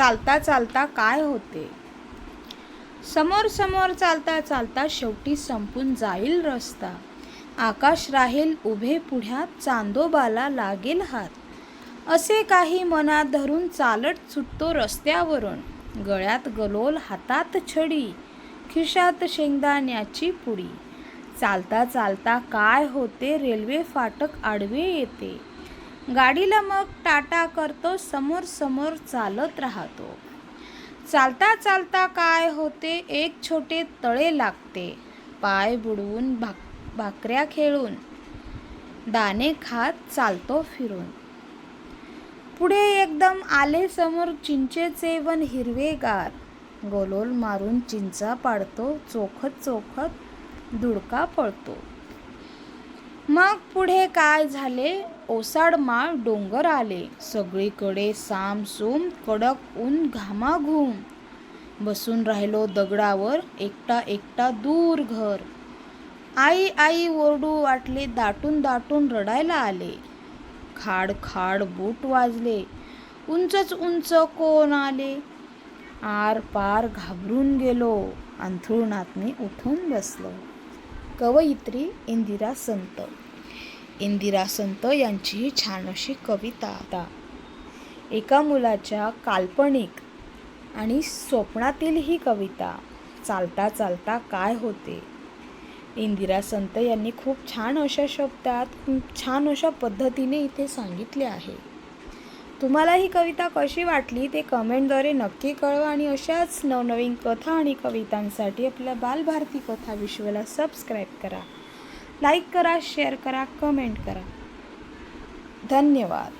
चालता चालता काय होते? समोर समोर चालता चालता शेवटी संपून जाईल रस्ता. आकाश राहील उभे पुढ्यात चांदोबाला लागेल हात. असे काही मनात धरून चालत सुटतो रस्त्यावरून. गळ्यात गलोल हातात छडी खिशात शेंगदाण्याची पुडी. चालता चालता काय होते? रेल्वे फाटक आडवे येते. गाडीला मग टाटा करतो समोर समोर चालत राहतो. चालता चालता काय होते? एक छोटे तळे लागते. पाय बुडवून भाक भाकऱ्या खेळून. दाणे खात चालतो फिरून. पुढे एकदम आले समोर चिंचेचे वन हिरवेगार. गोलोल मारून चिंचा पाडतो चोखत चोखत दुडका पळतो. मग पुढे काय झाले? ओसाडमाळ डोंगर आले. सगळीकडे सामसूम कडक ऊन घामाघूम. बसून राहिलो दगडावर एकटा एकटा दूर घर. आई आई ओरडू वाटले दाटून दाटून रडायला आले. खाड खाड बूट वाजले. उंचच उंच कोण आले? आर पार घाबरून गेलो. अंथरुणात मी उठून बसलो. कवयित्री इंदिरा संत. इंदिरा संत यांची छान अशी कविता आता. एका मुलाच्या काल्पनिक आणि स्वप्नातील ही कविता चालता चालता काय होते? इंदिरा संत यांनी खूप छान अशा शब्दात खूप छान अशा पद्धतीने इथे सांगितले आहे. तुम्हाला ही कविता कशी वाटली ते कमेंटद्वारे नक्की कळवा आणि अशाच नवनवीन कथा आणि कवितांसाठी आपल्या बालभारती कथा विश्वला सबस्क्राईब करा. लाईक करा शेअर करा कमेंट करा. धन्यवाद.